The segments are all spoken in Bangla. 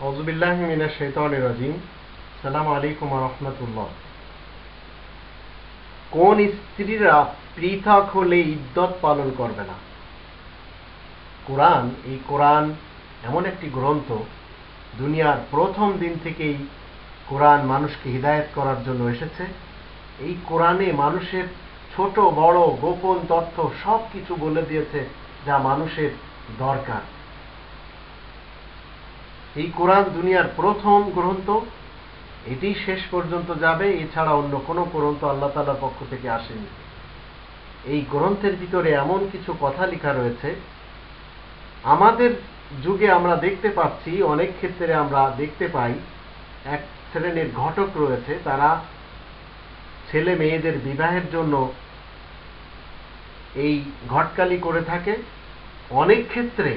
অজুবিল্লাহ মিনা রাজিম। সালাম আলাইকুম রহমতুল্লাহ। কোন স্ত্রীরা পৃথক হলে ইদ্যত পালন করবে না? কোরআন, এই কোরআন এমন একটি গ্রন্থ, দুনিয়ার প্রথম দিন থেকেই কোরআন মানুষকে হিদায়ত করার জন্য এসেছে। এই কোরআনে মানুষের ছোট, বড়, গোপন তথ্য সব কিছু বলে দিয়েছে যা মানুষের দরকার। এই কোরআন দুনিয়ার প্রথম গ্রন্থ, এটি শেষ পর্যন্ত যাবে, এছাড়া অন্য কোনো গ্রন্থ আল্লাহ তালার পক্ষ থেকে আসেনি। এই গ্রন্থের ভিতরে এমন কিছু কথা লেখা রয়েছে, আমাদের যুগে আমরা দেখতে পাচ্ছি, অনেক ক্ষেত্রে আমরা দেখতে পাই, এক শ্রেণির ঘটক রয়েছে, তারা ছেলে মেয়েদের বিবাহের জন্য এই ঘটকালি করে থাকে। অনেক ক্ষেত্রে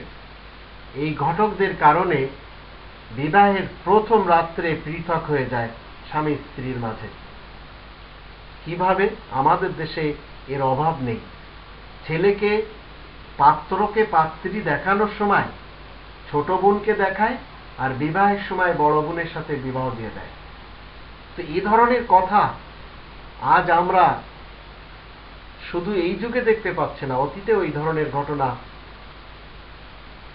এই ঘটকদের কারণে বিবাহের প্রথম রাত্রে পৃথক হয়ে যায় স্বামী স্ত্রীর মাঝে। কীভাবে? আমাদের দেশে এর অভাব নেই। ছেলেকে, পাত্রকে পাত্রী দেখানোর সময় ছোট বোনকে দেখায় আর বিবাহের সময় বড় বোনের সাথে বিবাহ দিয়ে দেয়। তো এই ধরনের কথা আজ আমরা শুধু এই যুগে দেখতে পাচ্ছি না অতীতে ওই ধরনের ঘটনা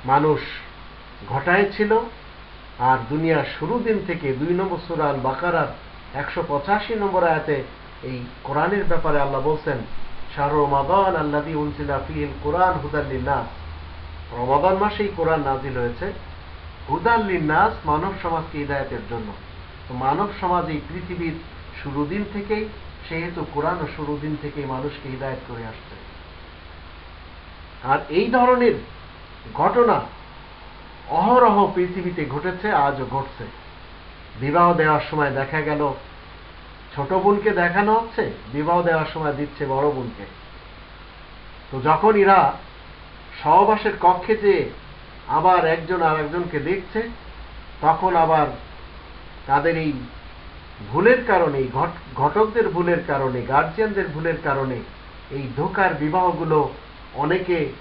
মানুষ ঘটায়ছিল আর দুনিয়ার শুরু দিন থেকে দুই নম্বর সুরা আল বাকারার একশো পঁচাশি নম্বর আয়াতে এই কোরআনের ব্যাপারে আল্লাহ বলছেন শাহ রমাদান আল্লাদি ফিল কোরআন হুদাল্লিনাস রমাদান মাসেই কোরআন নাজিল হয়েছে হুদাল্লিনাস মানব সমাজকে হৃদায়তের জন্য। তো মানব সমাজ এই পৃথিবীর শুরু দিন থেকেই, সেহেতু কোরআন ও শুরু দিন থেকেই মানুষকে হৃদায়ত করে আসছে। আর এই ধরনের ঘটনা অহরহ পৃথিবীতে ঘটেছে আজও ঘটছে। বিবাহ দেওয়ার সময় দেখা গেল, ছোট বোনকে দেখানো হচ্ছে, বিবাহ দেওয়ার সময় দিচ্ছে বড় বোনকে। তো যখন এরা সহবাসের কক্ষে যে আবার একজন আর একজনকে দেখছে, তখন আবার তাদের এই ভুলের কারণে ঘটকদের ভুলের কারণে গার্জিয়ানদের ভুলের কারণে এই ধোকার বিবাহগুলো অনেকে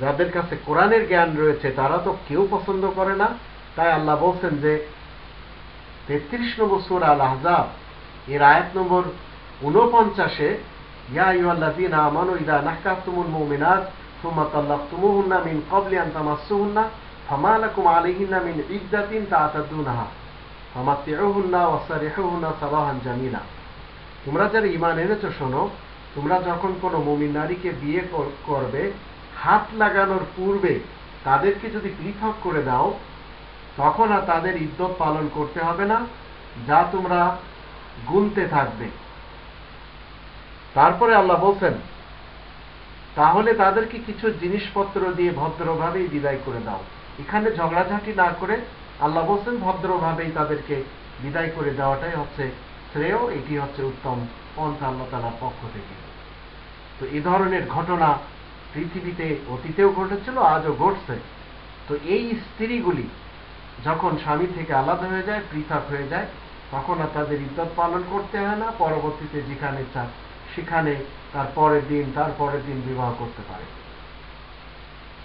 যাদের কাছে কোরআনের জ্ঞান রয়েছে, তারা তো কেউ পছন্দ করে না। তাই আল্লাহ বলছেন যে, তেত্রিশ নম্বর সুর আল আহজাব এর আয়াত নম্বর উনপঞ্চাশে ইয়া তাল্লাকতুমুহুন্না মিন তোমরা যারা ঈমান এনেছো, শোনো, তোমরা যখন কোনো মুমিন নারীকে বিয়ে করবে হাত লাগানোর পূর্বে তাদেরকে যদি পৃথক করে দাও, তখন আর তাদের ইদ্যত পালন করতে হবে না, যা তোমরা গুনতে থাকবে। তারপরে আল্লাহ বলছেন, তাহলে তাদেরকে কিছু জিনিসপত্র দিয়ে ভদ্রভাবেই বিদায় করে দাও। এখানে ঝগড়াঝাটি না করে আল্লাহ বলছেন, ভদ্রভাবেই তাদেরকে বিদায় করে দেওয়াটাই হচ্ছে শ্রেয়, এটি হচ্ছে উত্তম পন্থা আল্লাহ তালার পক্ষ থেকে। তো এ ধরনের ঘটনা পৃথিবীতে অতীতেও ঘটেছিল, আজও ঘটছে। তো এই স্ত্রীগুলি যখন স্বামী থেকে আলাদা হয়ে যায়, পৃথক হয়ে যায়, তখন আর তাদের ইদ্যত পালন করতে হয় না। পরবর্তীতে যেখানে চায় সেখানে তার পরের দিন, তার পরের দিন বিবাহ করতে পারে।